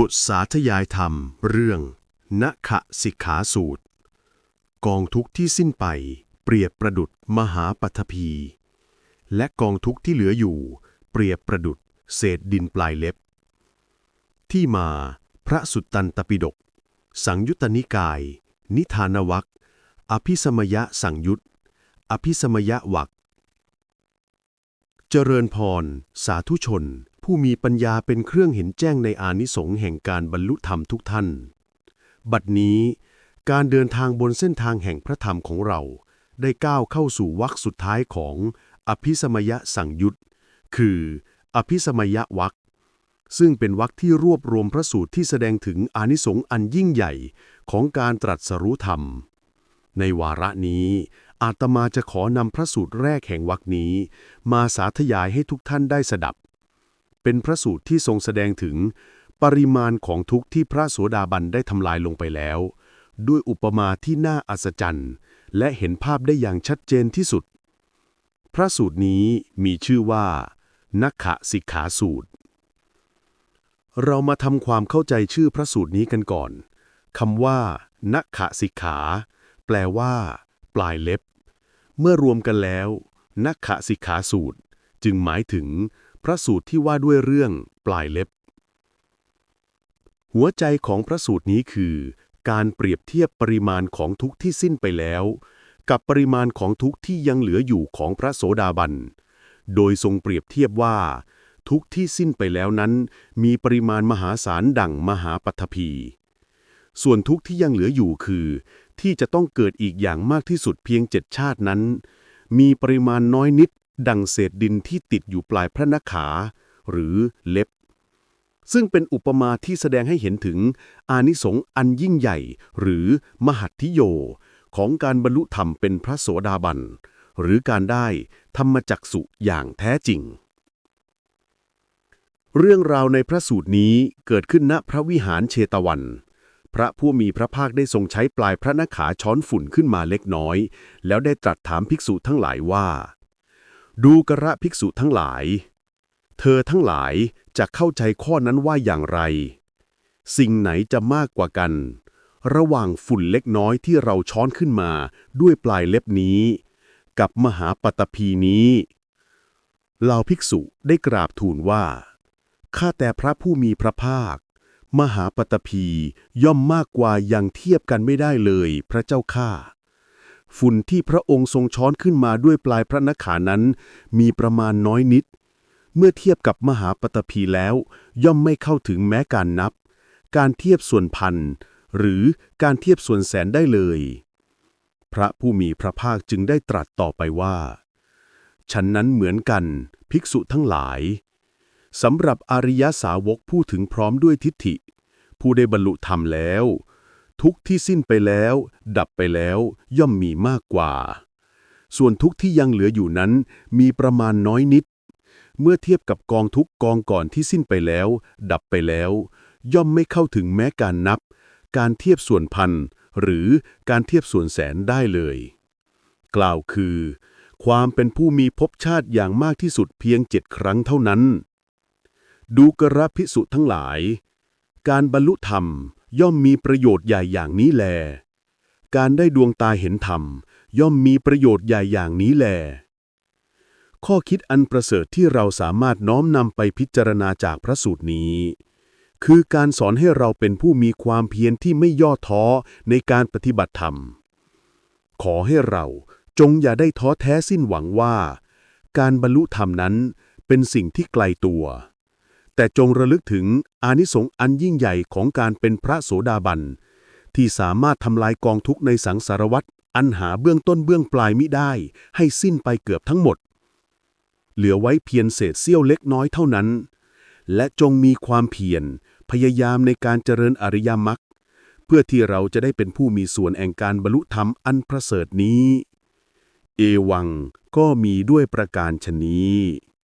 บทสาธยายธรรม เรื่องนขะสิกขาสูตร กองทุกที่สิ้นไป เปรียบประดุดมหาปัทภีและกองทุกที่เหลืออยู่ เปรียบประดุดเศษดินปลายเล็บ ที่มาพระสุตตันตปิฎกสังยุตตนิกาย นิทานวัคอภิสมยะสังยุตอภิสมยะวักเจริญพร สาธุชน ผู้มีปัญญาเป็นเครื่องเห็นแจ้งในอานิสงส์แห่งการบรรลุธรรมทุกท่าน บัดนี้ การเดินทางบนเส้นทางแห่งพระธรรมของเรา ได้ก้าวเข้าสู่วรรคสุดท้ายของอภิสมยะสังยุตคือ อภิสมยะวักซึ่งเป็นวรรคที่รวบรวมพระสูตรที่แสดงถึงอานิสงส์อันยิ่งใหญ่ของการตรัสรู้ธรรม ในวาระนี้อาตมาจะขอนำพระสูตรแรกแห่งวรรคนี้ มาสาธยายให้ทุกท่านได้สดับ เป็นพระสูตรที่ทรงแสดงถึง ปริมาณของทุกข์ที่พระโสดาบันได้ทำลายลงไปแล้ว ด้วยอุปมาที่น่าอัศจรรย์ และเห็นภาพได้อย่างชัดเจนที่สุด พระสูตรนี้มีชื่อว่า นักขะสิกขาสูตร เรามาทำความเข้าใจชื่อพระสูตรนี้กันก่อนคำว่านักขะสิกขา แปลว่า ปลายเล็บ เมื่อรวมกันแล้วนักขะสิกขาสูตร จึงหมายถึง พระสูตรที่ว่าด้วยเรื่องปลายเล็บ หัวใจของพระสูตรนี้คือ การเปรียบเทียบปริมาณของทุกที่สิ้นไปแล้ว กับปริมาณของทุกที่ยังเหลืออยู่ของพระโสดาบัน โดยทรงเปรียบเทียบว่า ทุกที่สิ้นไปแล้วนั้น มีปริมาณมหาศาลดั่งมหาปัทภีส่วนทุกที่ยังเหลืออยู่คือ ที่จะต้องเกิดอีกอย่างมากที่สุดเพียงเจ็ดชาตินั้น มีปริมาณน้อยนิด ดังเศษดินที่ติดอยู่ปลายพระนขา หรือเล็บ ซึ่งเป็นอุปมาที่แสดงให้เห็นถึง อานิสงส์อันยิ่งใหญ่ หรือมหัตถิโย ของการบรรลุธรรมเป็นพระโสดาบัน หรือการได้ธรรมจักสุอย่างแท้จริง เรื่องราวในพระสูตรนี้เกิดขึ้นณพระวิหารเชตวันพระผู้มีพระภาคได้ทรงใช้ปลายพระนขาช้อนฝุ่นขึ้นมาเล็กน้อย แล้วได้ตรัสถามภิกษุทั้งหลายว่า ดูกระภิกษุทั้งหลาย เธอทั้งหลายจะเข้าใจข้อนั้นว่าอย่างไร สิ่งไหนจะมากกว่ากัน ระหว่างฝุ่นเล็กน้อยที่เราช้อนขึ้นมาด้วยปลายเล็บนี้ กับมหาปตพีนี้เหล่าภิกษุได้กราบทูลว่า ข้าแต่พระผู้มีพระภาค มหาปตพีย่อมมากกว่าอย่างเทียบกันไม่ได้เลยพระเจ้าข้า ฝุ่นที่พระองค์ทรงช้อนขึ้นมาด้วยปลายพระนขานั้น มีประมาณน้อยนิด เมื่อเทียบกับมหาปตพีแล้ว ย่อมไม่เข้าถึงแม้การนับ การเทียบส่วนพันหรือการเทียบส่วนแสนได้เลย พระผู้มีพระภาคจึงได้ตรัสต่อไปว่า ฉันนั้นเหมือนกันภิกษุทั้งหลายสำหรับอริยสาวกผู้ถึงพร้อมด้วยทิฏฐิ ผู้ได้บรรลุธรรมแล้ว ทุกข์ที่สิ้นไปแล้ว ดับไปแล้ว ย่อมมีมากกว่า ส่วนทุกข์ที่ยังเหลืออยู่นั้น มีประมาณน้อยนิด เมื่อเทียบกับกองทุกกองก่อนที่สิ้นไปแล้ว ดับไปแล้ว ย่อมไม่เข้าถึงแม้การนับ การเทียบส่วนพันหรือการเทียบส่วนแสนได้เลย กล่าวคือ ความเป็นผู้มีภพชาติอย่างมากที่สุดเพียงเจ็ดครั้งเท่านั้น ดูกระพิสุทั้งหลาย การบรรลุธรรม ย่อมมีประโยชน์ใหญ่อย่างนี้แล การได้ดวงตาเห็นธรรม ย่อมมีประโยชน์ใหญ่อย่างนี้แล ข้อคิดอันประเสริฐที่เราสามารถน้อมนำไปพิจารณาจากพระสูตรนี้ คือการสอนให้เราเป็นผู้มีความเพียรที่ไม่ย่อท้อในการปฏิบัติธรรม ขอให้เราจงอย่าได้ท้อแท้สิ้นหวังว่า การบรรลุธรรมนั้นเป็นสิ่งที่ไกลตัว แต่จงระลึกถึงอานิสงส์อันยิ่งใหญ่ของการเป็นพระโสดาบัน ที่สามารถทำลายกองทุกข์ในสังสารวัฏอันหาเบื้องต้นเบื้องปลายมิได้ ให้สิ้นไปเกือบทั้งหมด เหลือไว้เพียงเศษเสี้ยวเล็กน้อยเท่านั้น และจงมีความเพียรพยายามในการเจริญอริยมรรคเพื่อที่เราจะได้เป็นผู้มีส่วนแห่งการบรรลุธรรมอันประเสริฐนี้ เอวังก็มีด้วยประการชนี้